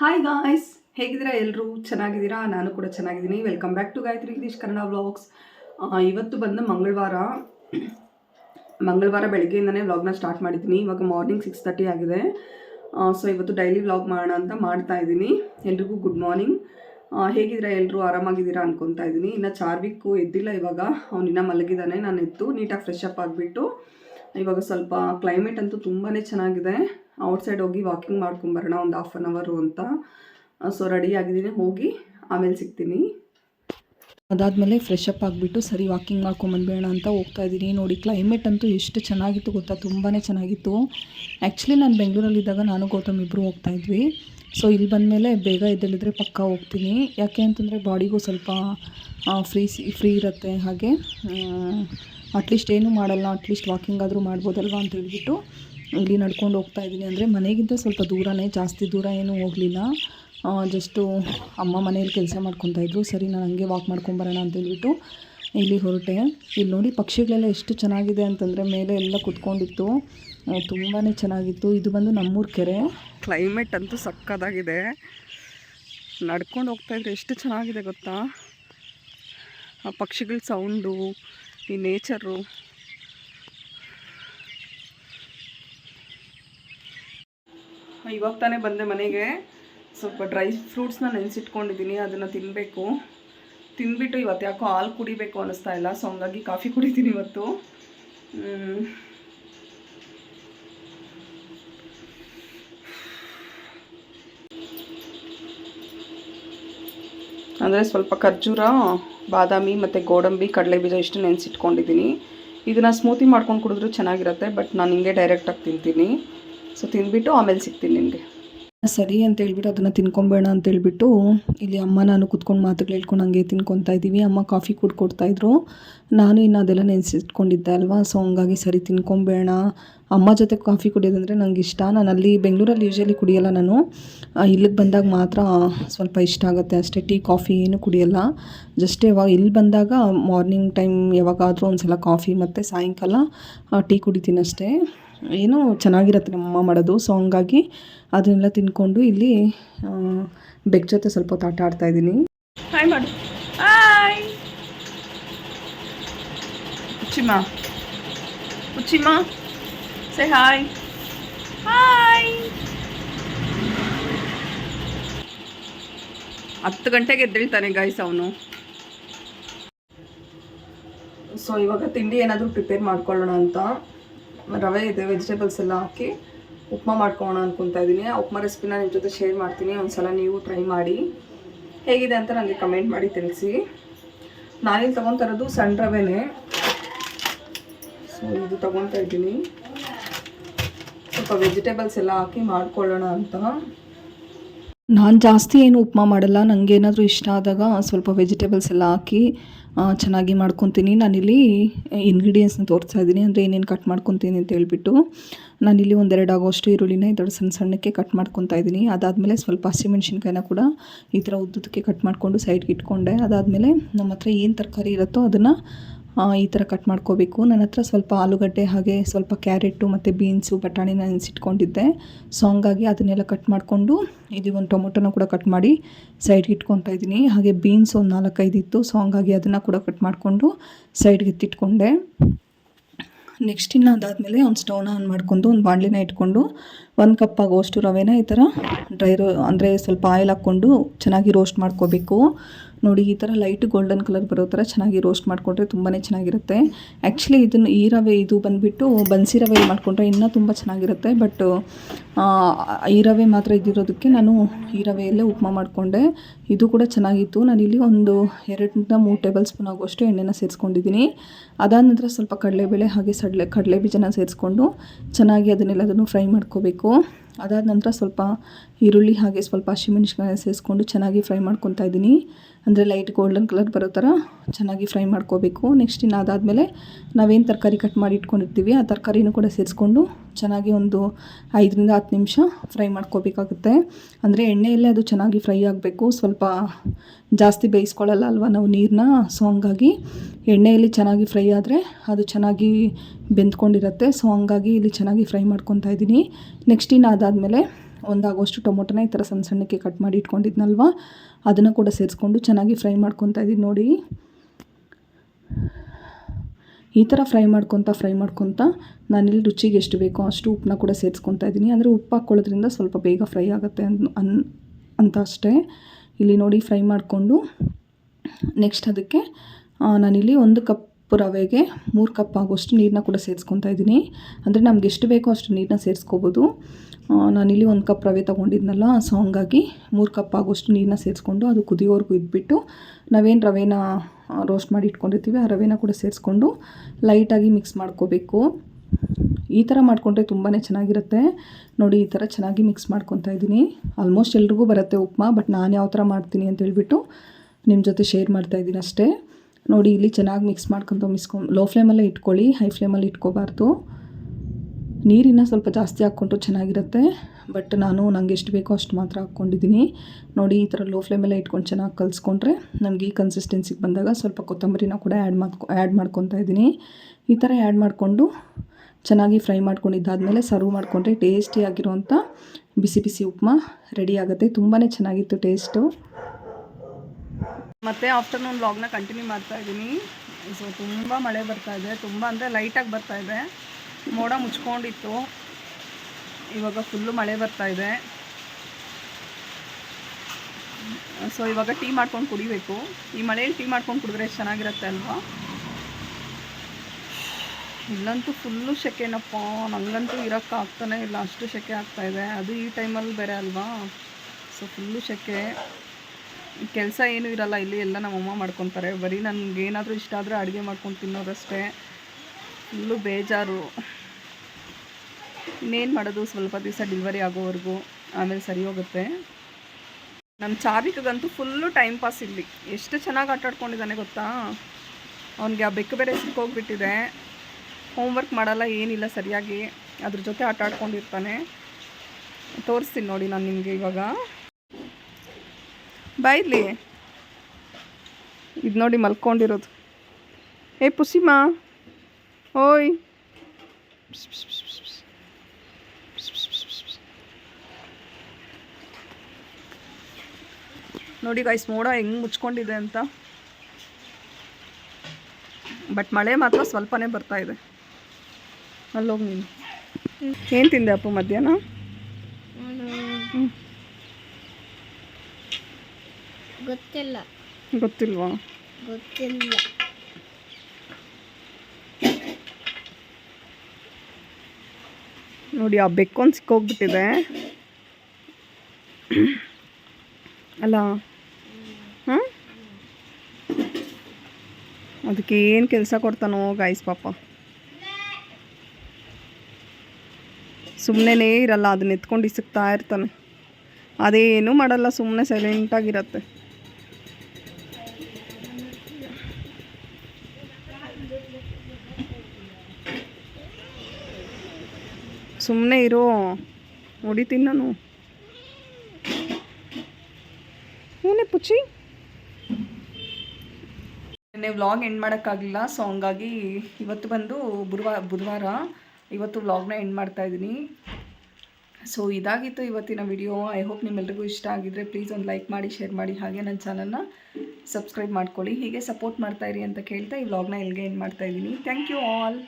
Hi guys ಹೇಗಿದ್ದೀರಾ ಎಲ್ಲರೂ ಚೆನ್ನಾಗಿದ್ದೀರಾ? ನಾನು ಕೂಡ ಚೆನ್ನಾಗಿದ್ದೀನಿ. Welcome back to Gayatri Girish Kannada vlogs ಇವತ್ತು ಬಂದು ಮಂಗಳವಾರ. ಮಂಗಳವಾರ ಬೆಳಗ್ಗೆಯಿಂದನೇ ವ್ಲಾಗ್ನ ಸ್ಟಾರ್ಟ್ ಮಾಡಿದ್ದೀನಿ. ಇವಾಗ ಮಾರ್ನಿಂಗ್ ಸಿಕ್ಸ್ ತರ್ಟಿ ಆಗಿದೆ. ಸೊ ಇವತ್ತು ಡೈಲಿ ವ್ಲಾಗ್ ಮಾಡೋಣ ಅಂತ ಮಾಡ್ತಾ ಇದ್ದೀನಿ. ಎಲ್ರಿಗೂ ಗುಡ್ ಮಾರ್ನಿಂಗ್ ಹೇಗಿದ್ದೀರಾ ಎಲ್ಲರೂ ಆರಾಮಾಗಿದ್ದೀರಾ ಅನ್ಕೊತಾ ಇದ್ದೀನಿ. ಇನ್ನು ಚಾರ್ವಿಕ್ಕು ಎದ್ದಿಲ್ಲ ಇವಾಗ. ಅವನಿನ್ನ ಮಲಗಿದ್ದಾನೆ ನಾನು ಎದ್ದು ನೀಟಾಗಿ ಫ್ರೆಶ್ ಅಪ್ ಆಗಿಬಿಟ್ಟು ಇವಾಗ ಸ್ವಲ್ಪ ಕ್ಲೈಮೇಟ್ ಅಂತೂ ತುಂಬಾ ಚೆನ್ನಾಗಿದೆ. ಔಟ್ಸೈಡ್ ಹೋಗಿ ವಾಕಿಂಗ್ ಮಾಡ್ಕೊಂಬರೋಣ ಒಂದು ಹಾಫ್ ಆನ್ ಅವರು ಅಂತ. ಸೊ ರೆಡಿ ಆಗಿದ್ದೀನಿ, ಹೋಗಿ ಆಮೇಲೆ ಸಿಗ್ತೀನಿ. ಅದಾದಮೇಲೆ ಫ್ರೆಶ್ ಅಪ್ ಆಗಿಬಿಟ್ಟು ಸರಿ ವಾಕಿಂಗ್ ಮಾಡ್ಕೊಂಬಂದ್ಬೇಡ ಅಂತ ಹೋಗ್ತಾ ಇದ್ದೀನಿ. ನೋಡಿ ಕ್ಲೈಮೇಟ್ ಅಂತೂ ಎಷ್ಟು ಚೆನ್ನಾಗಿತ್ತು ಗೊತ್ತಾ? ತುಂಬಾ ಚೆನ್ನಾಗಿತ್ತು. ಆ್ಯಕ್ಚುಲಿ ನಾನು ಬೆಂಗಳೂರಲ್ಲಿದ್ದಾಗ ನಾನು ಗೌತಮ್ ಇಬ್ಬರು ಹೋಗ್ತಾ ಇದ್ವಿ. ಸೊ ಇಲ್ಲಿ ಬಂದಮೇಲೆ ಬೇಗ ಎದ್ದೇಳಿದ್ರೆ ಪಕ್ಕ ಹೋಗ್ತೀನಿ. ಯಾಕೆ ಅಂತಂದರೆ ಬಾಡಿಗೂ ಸ್ವಲ್ಪ ಫ್ರೀ ಫ್ರೀ ಇರುತ್ತೆ. ಹಾಗೆ ಅಟ್ಲೀಸ್ಟ್ ಏನೂ ಮಾಡಲ್ಲ. ಅಟ್ಲೀಸ್ಟ್ ವಾಕಿಂಗ್ ಆದರೂ ಮಾಡ್ಬೋದಲ್ವಾ ಅಂತ ಹೇಳ್ಬಿಟ್ಟು ಇಲ್ಲಿ ನಡ್ಕೊಂಡು ಹೋಗ್ತಾ ಇದ್ದೀನಿ. ಅಂದರೆ ಮನೆಗಿಂತ ಸ್ವಲ್ಪ ದೂರನೇ, ಜಾಸ್ತಿ ದೂರ ಏನೂ ಹೋಗಲಿಲ್ಲ. ಜಸ್ಟು ಅಮ್ಮ ಮನೇಲಿ ಕೆಲಸ ಮಾಡ್ಕೊತಾಯಿದ್ರು ಸರಿ, ನಾನು ಹಂಗೆ ವಾಕ್ ಮಾಡ್ಕೊಂಬರೋಣ ಅಂತ ಹೇಳ್ಬಿಟ್ಟು ಇಲ್ಲಿ ಹೊರಟೆ. ಇಲ್ಲಿ ನೋಡಿ ಪಕ್ಷಿಗಳೆಲ್ಲ ಎಷ್ಟು ಚೆನ್ನಾಗಿದೆ ಅಂತಂದರೆ ಮೇಲೆ ಎಲ್ಲ ಕುತ್ಕೊಂಡಿತ್ತು. ತುಂಬಾ ಚೆನ್ನಾಗಿತ್ತು. ಇದು ಬಂದು ನಮ್ಮೂರು ಕೆರೆ. ಕ್ಲೈಮೇಟ್ ಅಂತೂ ಸಕ್ಕದಾಗಿದೆ. ನಡ್ಕೊಂಡು ಹೋಗ್ತಾಯಿದ್ರೆ ಎಷ್ಟು ಚೆನ್ನಾಗಿದೆ ಗೊತ್ತಾ? ಆ ಪಕ್ಷಿಗಳ ಸೌಂಡು ಈ ನೇಚರು ಇವಾಗ ತಾನೇ ಬಂದೆ ಮನೆಗೆ. ಸ್ವಲ್ಪ ಡ್ರೈ ಫ್ರೂಟ್ಸ್ನ ನೆನೆಸಿಟ್ಕೊಂಡಿದ್ದೀನಿ ಅದನ್ನು ತಿನ್ನಬೇಕು ತಿಂದ್ಬಿಟ್ಟು ಇವತ್ತು ಯಾಕೋ ಹಾಲು ಕುಡಿಬೇಕು ಅನ್ನಿಸ್ತಾ ಇಲ್ಲ ಸೊ ಹಂಗಾಗಿ ಕಾಫಿ ಕುಡಿತೀನಿ ಇವತ್ತು. ಅಂದರೆ ಸ್ವಲ್ಪ ಖರ್ಜೂರ, ಬಾದಾಮಿ ಮತ್ತು ಗೋಡಂಬಿ ಕಡಲೆ ಬೀಜ ಇಷ್ಟು ನೆನೆಸಿಟ್ಕೊಂಡಿದ್ದೀನಿ. ಇದನ್ನು ಸ್ಮೂತಿ ಮಾಡ್ಕೊಂಡು ಕುಡಿದ್ರೂ ಚೆನ್ನಾಗಿರುತ್ತೆ ಬಟ್ ನಾನು ಹಿಂಗೆ ಡೈರೆಕ್ಟಾಗಿ ತಿಂತೀನಿ. ಸೊ ತಿಂದುಬಿಟ್ಟು ಆಮೇಲೆ ಸಿಗ್ತೀನಿ ನಿಮಗೆ. ಸರಿ ಅಂತ ಹೇಳ್ಬಿಟ್ಟು ಅದನ್ನು ತಿನ್ಕೊಂಬೇಡ ಅಂತ ಹೇಳ್ಬಿಟ್ಟು ಇಲ್ಲಿ ಅಮ್ಮ ನಾನು ಕುತ್ಕೊಂಡು ಮಾತುಗಳು ಹೇಳ್ಕೊಂಡು ಹಂಗೆ ತಿನ್ಕೊತಾ ಇದ್ದೀವಿ. ಅಮ್ಮ ಕಾಫಿ ಕೊಡ್ತಾಯಿದ್ರು ನಾನು ಇನ್ನು ಅದೆಲ್ಲ ನೆನೆಸಿಟ್ಕೊಂಡಿದ್ದೆ ಅಲ್ವಾ? ಸೊ ಹಂಗಾಗಿ ಸರಿ ತಿನ್ಕೊಂಬೇಡ. ಅಮ್ಮ ಜೊತೆ ಕಾಫಿ ಕುಡಿಯೋದಂದರೆ ನಂಗೆ ಇಷ್ಟ. ನಾನು ಅಲ್ಲಿ ಬೆಂಗಳೂರಲ್ಲಿ ಯೂಶಲಿ ಕುಡಿಯಲ್ಲ ನಾನು. ಇಲ್ಲಿಗೆ ಬಂದಾಗ ಮಾತ್ರ ಸ್ವಲ್ಪ ಇಷ್ಟ ಆಗುತ್ತೆ ಅಷ್ಟೇ. ಟೀ, ಕಾಫಿ ಏನು ಕುಡಿಯಲ್ಲ. ಜಸ್ಟ್ ಯಾವಾಗ ಇಲ್ಲಿ ಬಂದಾಗ ಮಾರ್ನಿಂಗ್ ಟೈಮ್ ಯಾವಾಗಾದರೂ ಒಂದು ಸಲ ಕಾಫಿ ಮತ್ತು ಸಾಯಂಕಾಲ ಟೀ ಕುಡಿತೀನಿ ಅಷ್ಟೇ. ಏನೋ ಚೆನ್ನಾಗಿರುತ್ತೆ ನಮ್ಮ ಅಮ್ಮ ಮಾಡೋದು. ಸೊ ಹಂಗಾಗಿ ಅದನ್ನೆಲ್ಲ ತಿನ್ಕೊಂಡು ಇಲ್ಲಿ ಬೆಗ್ ಬೆಕ್ ಜೊತೆ ಸ್ವಲ್ಪ ಹೊತ್ತು ಆಟ ಆಡ್ತಾ ಇದ್ದೀನಿ. ಹಾಯ್ ಮಾಡು ಹಾಯ್ ಉಚ್ಚಿಮ್ಮ ಉಚ್ಚಿಮ್ಮ ಸೇ ಹಾಯ್ ಹಾಯ್ ಹತ್ತು ಗಂಟೆಗೆ ಎದ್ದೇಳ್ತಾನೆ ಗಾಯ್ಸ್ ಅವನು. ಸೊ ಇವಾಗ ತಿಂಡಿ ಏನಾದರೂ ಪ್ರಿಪೇರ್ ಮಾಡ್ಕೊಳ್ಳೋಣ ಅಂತ. ರವೆ ಇದೆ ವೆಜಿಟೇಬಲ್ಸ್ ಎಲ್ಲ ಹಾಕಿ ಉಪ್ಮಾ ಮಾಡ್ಕೊಳ್ಳೋಣ ಅನ್ಕೊತಾ ಇದ್ದೀನಿ. ಆ ಉಪ್ಮಾ ರೆಸಿಪಿನ ನಿಮ್ಮ ಜೊತೆ ಶೇರ್ ಮಾಡ್ತೀನಿ, ಒಂದ್ಸಲ ನೀವು ಟ್ರೈ ಮಾಡಿ. ಹೇಗಿದೆ ಅಂತ ನನಗೆ ಕಮೆಂಟ್ ಮಾಡಿ ತಿಳಿಸಿ. ನಾನಿಲ್ಲಿ ತೊಗೊತಾ ಇರೋದು ಸಣ್ಣ ರವೆನೇ. ಸೊ ಇದು ತೊಗೊತಾ ಇದ್ದೀನಿ. ಸ್ವಲ್ಪ ವೆಜಿಟೇಬಲ್ಸ್ ಎಲ್ಲ ಹಾಕಿ ಮಾಡ್ಕೊಳ್ಳೋಣ ಅಂತ. ನಾನು ಜಾಸ್ತಿ ಏನು ಉಪ್ಮಾ ಮಾಡಲ್ಲ ನನಗೇನಾದರೂ ಇಷ್ಟ ಆದಾಗ ಸ್ವಲ್ಪ ವೆಜಿಟೇಬಲ್ಸ್ ಎಲ್ಲ ಹಾಕಿ ಚೆನ್ನಾಗಿ ಮಾಡ್ಕೊತೀನಿ. ನಾನಿಲ್ಲಿ ಇಂಗ್ರೀಡಿಯೆಂಟ್ಸ್ನ ತೋರಿಸ್ತಾ ಇದ್ದೀನಿ. ಅಂದರೆ ಏನೇನು ಕಟ್ ಮಾಡ್ಕೊತೀನಿ ಅಂತ ಹೇಳ್ಬಿಟ್ಟು ನಾನಿಲ್ಲಿ ಒಂದೆರಡು ಆಗೋಷ್ಟು ಈರುಳ್ಳಿನ ಥರ ಸಣ್ಣ ಸಣ್ಣಕ್ಕೆ ಕಟ್ ಮಾಡ್ಕೊತಾ ಇದ್ದೀನಿ. ಅದಾದಮೇಲೆ ಸ್ವಲ್ಪ ಹಸಿಮೆಣ್ಸಿನ್ಕಾಯಿನ ಕೂಡ ಈ ಥರ ಉದ್ದಕ್ಕೆ ಕಟ್ ಮಾಡಿಕೊಂಡು ಸೈಡ್ಗೆ ಇಟ್ಕೊಂಡೆ. ಅದಾದಮೇಲೆ ನಮ್ಮ ಹತ್ರ ಏನು ತರಕಾರಿ ಇರುತ್ತೋ ಅದನ್ನು ಈ ಥರ ಕಟ್ ಮಾಡ್ಕೋಬೇಕು. ನನ್ನ ಹತ್ರ ಸ್ವಲ್ಪ ಆಲೂಗಡ್ಡೆ ಹಾಗೆ ಸ್ವಲ್ಪ ಕ್ಯಾರೆಟು ಮತ್ತು ಬೀನ್ಸು ಬಟಾಣಿ ನೆನೆಸಿಟ್ಕೊಂಡಿದ್ದೆ. ಸೊ ಹಂಗಾಗಿ ಅದನ್ನೆಲ್ಲ ಕಟ್ ಮಾಡಿಕೊಂಡು ಇಲ್ಲಿ ಒಂದು ಟೊಮೊಟೊನ ಕೂಡ ಕಟ್ ಮಾಡಿ ಸೈಡ್ಗೆ ಇಟ್ಕೊತಾ ಇದ್ದೀನಿ. ಹಾಗೆ ಬೀನ್ಸ್ ಒಂದು ನಾಲ್ಕೈದು ಇತ್ತು. ಸೊ ಹಂಗಾಗಿ ಅದನ್ನು ಕೂಡ ಕಟ್ ಮಾಡಿಕೊಂಡು ಸೈಡ್ಗೆ ಎತ್ತಿಟ್ಕೊಂಡೆ. ನೆಕ್ಸ್ಟ್ ಇನ್ನು ಅದಾದಮೇಲೆ ಒಂದು ಸ್ಟವ್ನ ಆನ್ ಮಾಡಿಕೊಂಡು ಒಂದು ಬಾಣಲಿನ ಇಟ್ಕೊಂಡು ಒಂದು ಕಪ್ ಆಗೋಷ್ಟು ರವೆನ ಈ ಥರ ಡ್ರೈ ರೋ ಅಂದರೆ ಸ್ವಲ್ಪ ಆಯಿಲ್ ಹಾಕ್ಕೊಂಡು ಚೆನ್ನಾಗಿ ರೋಸ್ಟ್ ಮಾಡ್ಕೋಬೇಕು. ನೋಡಿ, ಈ ಥರ ಲೈಟ್ ಗೋಲ್ಡನ್ ಕಲರ್ ಬರೋ ಥರ ಚೆನ್ನಾಗಿ ರೋಸ್ಟ್ ಮಾಡಿಕೊಂಡ್ರೆ ತುಂಬಾ ಚೆನ್ನಾಗಿರುತ್ತೆ. ಆ್ಯಕ್ಚುಲಿ ಇದನ್ನು ಈ ರವೆ ಇದು ಬಂದುಬಿಟ್ಟು ಬನ್ಸಿ ರವೆ ಮಾಡಿಕೊಂಡ್ರೆ ಇನ್ನೂ ತುಂಬ ಚೆನ್ನಾಗಿರುತ್ತೆ. ಬಟ್ ಈ ರವೆ ಮಾತ್ರ ಇದ್ದಿರೋದಕ್ಕೆ ನಾನು ಈ ರವೆಯಲ್ಲೇ ಉಪ್ಮಾ ಮಾಡಿಕೊಂಡೆ. ಇದು ಕೂಡ ಚೆನ್ನಾಗಿತ್ತು. ನಾನಿಲ್ಲಿ ಒಂದು ಎರಡರಿಂದ ಮೂರು ಟೇಬಲ್ ಸ್ಪೂನ್ ಆಗುವಷ್ಟು ಎಣ್ಣೆನ ಸೇರಿಸ್ಕೊಂಡಿದ್ದೀನಿ. ಅದಾದ ನಂತರ ಸ್ವಲ್ಪ ಕಡಲೆಬೇಳೆ ಹಾಗೆ ಸಡ್ಲೆ ಕಡಲೆ ಬೀಜನ ಸೇರಿಸ್ಕೊಂಡು ಚೆನ್ನಾಗಿ ಅದನ್ನೆಲ್ಲದನ್ನು ಫ್ರೈ ಮಾಡ್ಕೋಬೇಕು. ಅದಾದ ನಂತರ ಸ್ವಲ್ಪ ಈರುಳ್ಳಿ ಹಾಗೆ ಸ್ವಲ್ಪ ಹಸಿಮೆಣ್ಸಿನ್ಕಾಯಿ ಸೇರಿಸ್ಕೊಂಡು ಚೆನ್ನಾಗಿ ಫ್ರೈ ಮಾಡ್ಕೊತಾ ಇದ್ದೀನಿ. ಅಂದರೆ ಲೈಟ್ ಗೋಲ್ಡನ್ ಕಲರ್ ಬರೋ ಥರ ಚೆನ್ನಾಗಿ ಫ್ರೈ ಮಾಡ್ಕೋಬೇಕು. ನೆಕ್ಸ್ಟ್ ಇನ್ನು ಅದಾದಮೇಲೆ ನಾವೇನು ತರಕಾರಿ ಕಟ್ ಮಾಡಿ ಇಟ್ಕೊಂಡಿರ್ತೀವಿ, ಆ ತರಕಾರಿನೂ ಕೂಡ ಸೇರಿಸ್ಕೊಂಡು ಚೆನ್ನಾಗಿ ಒಂದು ಐದರಿಂದ ಹತ್ತು ನಿಮಿಷ ಫ್ರೈ ಮಾಡ್ಕೋಬೇಕಾಗುತ್ತೆ. ಅಂದರೆ ಎಣ್ಣೆಯಲ್ಲೇ ಅದು ಚೆನ್ನಾಗಿ ಫ್ರೈ ಆಗಬೇಕು. ಸ್ವಲ್ಪ ಜಾಸ್ತಿ ಬೇಯಿಸ್ಕೊಳ್ಳಲ್ಲ ಅಲ್ವಾ ನಾವು ನೀರನ್ನ ಸೊ ಹಂಗಾಗಿ ಎಣ್ಣೆಯಲ್ಲಿ ಚೆನ್ನಾಗಿ ಫ್ರೈ ಆದರೆ ಅದು ಚೆನ್ನಾಗಿ ಬೆಂದ್ಕೊಂಡಿರುತ್ತೆ. ಸೊ ಹಂಗಾಗಿ ಇಲ್ಲಿ ಚೆನ್ನಾಗಿ ಫ್ರೈ ಮಾಡ್ಕೊತಾ ಇದ್ದೀನಿ. ನೆಕ್ಸ್ಟ್ ಇನ್ನು ಅದಾದಮೇಲೆ ಒಂದಾಗುವಷ್ಟು ಟೊಮೊಟೊನ ಈ ಥರ ಸಣ್ಣ ಸಣ್ಣಕ್ಕೆ ಕಟ್ ಮಾಡಿ ಇಟ್ಕೊಂಡಿದ್ನಲ್ವ? ಅದನ್ನು ಕೂಡ ಸೇರಿಸ್ಕೊಂಡು ಚೆನ್ನಾಗಿ ಫ್ರೈ ಮಾಡ್ಕೊತಾ ಇದ್ದೀನಿ ನೋಡಿ. ಈ ಥರ ಫ್ರೈ ಮಾಡ್ಕೊತ ಫ್ರೈ ಮಾಡ್ಕೊತ ನಾನಿಲ್ಲಿ ರುಚಿಗೆ ಎಷ್ಟು ಬೇಕೋ ಅಷ್ಟು ಉಪ್ಪನ್ನ ಕೂಡ ಸೇರಿಸ್ಕೊತಾ ಇದ್ದೀನಿ ಅಂದರೆ ಉಪ್ಪು ಹಾಕ್ಕೊಳ್ಳೋದ್ರಿಂದ ಸ್ವಲ್ಪ ಬೇಗ ಫ್ರೈ ಆಗುತ್ತೆ ಅನ್ ಅಂತ ಅಷ್ಟೇ. ಇಲ್ಲಿ ನೋಡಿ ಫ್ರೈ ಮಾಡಿಕೊಂಡು, ನೆಕ್ಸ್ಟ್ ಅದಕ್ಕೆ ನಾನಿಲ್ಲಿ ಒಂದು ಕಪ್ ರವೆಗೆ ಮೂರು ಕಪ್ ಆಗೋಷ್ಟು ನೀರನ್ನ ಕೂಡ ಸೇರಿಸ್ಕೊತಾ ಇದ್ದೀನಿ ಅಂದರೆ ನಮ್ಗೆ ಎಷ್ಟು ಬೇಕೋ ಅಷ್ಟು ನೀರನ್ನ ಸೇರಿಸ್ಕೋಬೋದು. ನಾನಿಲ್ಲಿ ಒಂದು ಕಪ್ ರವೆ ತೊಗೊಂಡಿದ್ನಲ್ಲ, ಸೊ ಹಂಗಾಗಿ ಮೂರು ಕಪ್ ಆಗೋಷ್ಟು ನೀರನ್ನ ಸೇರಿಸ್ಕೊಂಡು ಅದು ಕುದಿಯೋವರೆಗೂ ಇದ್ಬಿಟ್ಟು ನಾವೇನು ರವೆನ ರೋಸ್ಟ್ ಮಾಡಿ ಇಟ್ಕೊಂಡಿರ್ತೀವಿ, ಆ ರವೆನ ಕೂಡ ಸೇರಿಸ್ಕೊಂಡು ಲೈಟಾಗಿ ಮಿಕ್ಸ್ ಮಾಡ್ಕೋಬೇಕು. ಈ ಥರ ಮಾಡಿಕೊಂಡ್ರೆ ತುಂಬಾ ಚೆನ್ನಾಗಿರುತ್ತೆ. ನೋಡಿ, ಈ ಥರ ಚೆನ್ನಾಗಿ ಮಿಕ್ಸ್ ಮಾಡ್ಕೊತಾ ಇದ್ದೀನಿ ಆಲ್ಮೋಸ್ಟ್ ಎಲ್ರಿಗೂ ಬರುತ್ತೆ ಉಪ್ಮಾ, ಬಟ್ ನಾನು ಯಾವ ಥರ ಮಾಡ್ತೀನಿ ಅಂತ ಹೇಳ್ಬಿಟ್ಟು ನಿಮ್ಮ ಜೊತೆ ಶೇರ್ ಮಾಡ್ತಾ ಇದ್ದೀನಿ ಅಷ್ಟೇ. ನೋಡಿ, ಇಲ್ಲಿ ಚೆನ್ನಾಗಿ ಮಿಕ್ಸ್ ಮಾಡ್ಕೊತ ಮಿಸ್ಕೊಂಡು ಲೋ ಫ್ಲೇಮಲ್ಲೇ ಇಟ್ಕೊಳ್ಳಿ ಹೈ ಫ್ಲೇಮಲ್ಲಿ ಇಟ್ಕೋಬಾರ್ದು. ನೀರಿನ ಸ್ವಲ್ಪ ಜಾಸ್ತಿ ಹಾಕ್ಕೊಂಡ್ರು ಚೆನ್ನಾಗಿರುತ್ತೆ ಬಟ್ ನಾನು ನನಗೆ ಎಷ್ಟು ಬೇಕೋ ಅಷ್ಟು ಮಾತ್ರ ಹಾಕ್ಕೊಂಡಿದ್ದೀನಿ. ನೋಡಿ, ಈ ಥರ ಲೋ ಫ್ಲೇಮೆಲ್ಲ ಇಟ್ಕೊಂಡು ಚೆನ್ನಾಗಿ ಕಲಿಸ್ಕೊಂಡ್ರೆ ನನಗೆ ಈ ಕನ್ಸಿಸ್ಟೆನ್ಸಿಗೆ ಬಂದಾಗ ಸ್ವಲ್ಪ ಕೊತ್ತಂಬರಿನ ಕೂಡ ಆ್ಯಡ್ ಮಾಡ್ಕೊ ಆ್ಯಡ್ ಮಾಡ್ಕೊತಾ ಇದ್ದೀನಿ. ಈ ಥರ ಆ್ಯಡ್ ಮಾಡಿಕೊಂಡು ಚೆನ್ನಾಗಿ ಫ್ರೈ ಮಾಡ್ಕೊಂಡಿದ್ದಾದಮೇಲೆ ಸರ್ವ್ ಮಾಡಿಕೊಂಡ್ರೆ ಟೇಸ್ಟಿಯಾಗಿರುವಂಥ ಬಿಸಿ ಬಿಸಿ ಉಪ್ಮಾ ರೆಡಿ ಆಗುತ್ತೆ. ತುಂಬಾ ಚೆನ್ನಾಗಿತ್ತು ಟೇಸ್ಟು ಮತ್ತೆ ಆಫ್ಟರ್ನೂನ್ ವ್ಲಾಗ್ನ ಕಂಟಿನ್ಯೂ ಮಾಡ್ತಾ ಇದ್ದೀನಿ. ಸೊ ತುಂಬ ಮಳೆ ಬರ್ತಾ ಇದೆ. ತುಂಬ ಅಂದರೆ ಲೈಟಾಗಿ ಬರ್ತಾ ಇದೆ. ಮೋಡ ಮುಚ್ಕೊಂಡಿತ್ತು. ಇವಾಗ ಫುಲ್ಲು ಮಳೆ ಬರ್ತಾ ಇದೆ. ಸೊ ಇವಾಗ ಟೀ ಮಾಡ್ಕೊಂಡು ಕುಡಿಬೇಕು. ಈ ಮಳೆಯಲ್ಲಿ ಟೀ ಮಾಡ್ಕೊಂಡು ಕುಡಿದ್ರೆ ಎಷ್ಟು ಚೆನ್ನಾಗಿರುತ್ತೆ ಅಲ್ವಾ? ಇಲ್ಲಂತೂ ಫುಲ್ಲು ಸೆಕೆನಪ್ಪ ನನಗಂತೂ ಇರೋಕ್ಕೆ ಇಲ್ಲ. ಅಷ್ಟು ಸೆಕೆ ಆಗ್ತಾ ಇದೆ. ಅದು ಈ ಟೈಮಲ್ಲಿ ಬೇರೆ ಅಲ್ವಾ? ಸೊ ಫುಲ್ಲು ಸೆಕೆ. ಕೆಲಸ ಏನೂ ಇರಲ್ಲ, ಇಲ್ಲಿ ಎಲ್ಲ ನಮ್ಮಮ್ಮ ಮಾಡ್ಕೊತಾರೆ. ಬರೀ ನನಗೆ ಏನಾದರೂ ಇಷ್ಟ ಆದರೆ ಅಡುಗೆ ಮಾಡ್ಕೊಂಡು ತಿನ್ನೋದಷ್ಟೇ. ಫುಲ್ಲು ಬೇಜಾರು. ಇನ್ನೇನು ಮಾಡೋದು? ಸ್ವಲ್ಪ ದಿವಸ ಡೆಲಿವರಿ ಆಗೋವರೆಗೂ ಆಮೇಲೆ ಸರಿ ಹೋಗುತ್ತೆ. ನಮ್ಮ ಚಾವಿಕಗಂತೂ ಫುಲ್ಲು ಟೈಮ್ ಪಾಸ್ ಇಲ್ಲಿ. ಎಷ್ಟು ಚೆನ್ನಾಗಿ ಆಟಾಡ್ಕೊಂಡಿದ್ದಾನೆ ಗೊತ್ತಾ? ಅವನಿಗೆ ಆ ಬೆಕ್ಕು ಬೇರೆ ಸಿಕ್ಕೋಗ್ಬಿಟ್ಟಿದೆ ಹೋಮ್ವರ್ಕ್ ಮಾಡಲ್ಲ, ಏನಿಲ್ಲ, ಸರಿಯಾಗಿ ಅದ್ರ ಜೊತೆ ಆಟ ಆಡ್ಕೊಂಡಿರ್ತಾನೆ. ತೋರಿಸ್ತೀನಿ ನೋಡಿ ನಾನು ನಿಮಗೆ ಇವಾಗ. ಬಾ ಇಲ್ಲಿ. ಇದು ನೋಡಿ ಮಲ್ಕೊಂಡಿರೋದು. ಏ ಪುಸಿಮಾ. ಓಯ್. ನೋಡಿ ಗಾಯ್ಸ್ ಮೋಡ ಹೆಂಗೆ ಮುಚ್ಕೊಂಡಿದೆ ಅಂತ. ಬಟ್ ಮಳೆ ಮಾತ್ರ ಸ್ವಲ್ಪನೇ ಬರ್ತಾ ಇದೆ. ಅಲ್ಲೋಗಿ ನೀನು. ಏನು ತಿಂದೆ ಅಪ್ಪು ಮಧ್ಯಾಹ್ನ? ಗೊತ್ತಿಲ್ಲ. ಗೊತ್ತಿಲ್ವಾ? ಗೊತ್ತಿಲ್ಲ. ನೋಡಿ ಆ ಬೆಕ್ಕೊಂದು ಸಿಕ್ಕೋಗ್ಬಿಟ್ಟಿದೆ. ಅಲ್ಲ? ಹಾಂ ಅದಕ್ಕೆ ಏನು ಕೆಲಸ ಕೊಡ್ತಾನೋ ಗಾಯ್ಸ್ ಪಾಪ. ಸುಮ್ಮನೆ ಇರಲ್ಲ ಅದನ್ನ ಎತ್ಕೊಂಡು ಇಸಕ್ತಾ ಇರ್ತಾನೆ. ಅದೇನು ಮಾಡಲ್ಲ ಸುಮ್ಮನೆ ಸೈಲೆಂಟಾಗಿರತ್ತೆ ಸುಮ್ಮನೆ ಇರೋ ಹೊಡಿತೀನಿ ನಾನು ಏನೇ ಪುಚ್ಚಿ. ನೆನ್ನೆ ವ್ಲಾಗ್ ಎಂಡ್ ಮಾಡೋಕ್ಕಾಗಲಿಲ್ಲ, ಸೊ ಹಂಗಾಗಿ ಇವತ್ತು ಬಂದು ಬುಧವಾರ ಬುಧವಾರ ಇವತ್ತು ವ್ಲಾಗ್ನ ಎಂಡ್ ಮಾಡ್ತಾ ಇದ್ದೀನಿ. ಸೊ ಇದಾಗಿತ್ತು ಇವತ್ತಿನ ವಿಡಿಯೋ ಐ ಹೋಪ್ ನಿಮ್ಮೆಲ್ರಿಗೂ ಇಷ್ಟ ಆಗಿದ್ರೆ ಪ್ಲೀಸ್ ಒಂದು ಲೈಕ್ ಮಾಡಿ ಶೇರ್ ಮಾಡಿ. ಹಾಗೆ ನನ್ನ ಚಾನಲ್ನ ಸಬ್ಸ್ಕ್ರೈಬ್ ಮಾಡ್ಕೊಳ್ಳಿ. ಹೀಗೆ ಸಪೋರ್ಟ್ ಮಾಡ್ತಾ ಇರಿ ಅಂತ ಕೇಳ್ತಾ ಈ ವ್ಲಾಗ್ನ ಇಲ್ಲಿಗೆ ಏನು ಮಾಡ್ತಾ ಇದ್ದೀನಿ. Thank you all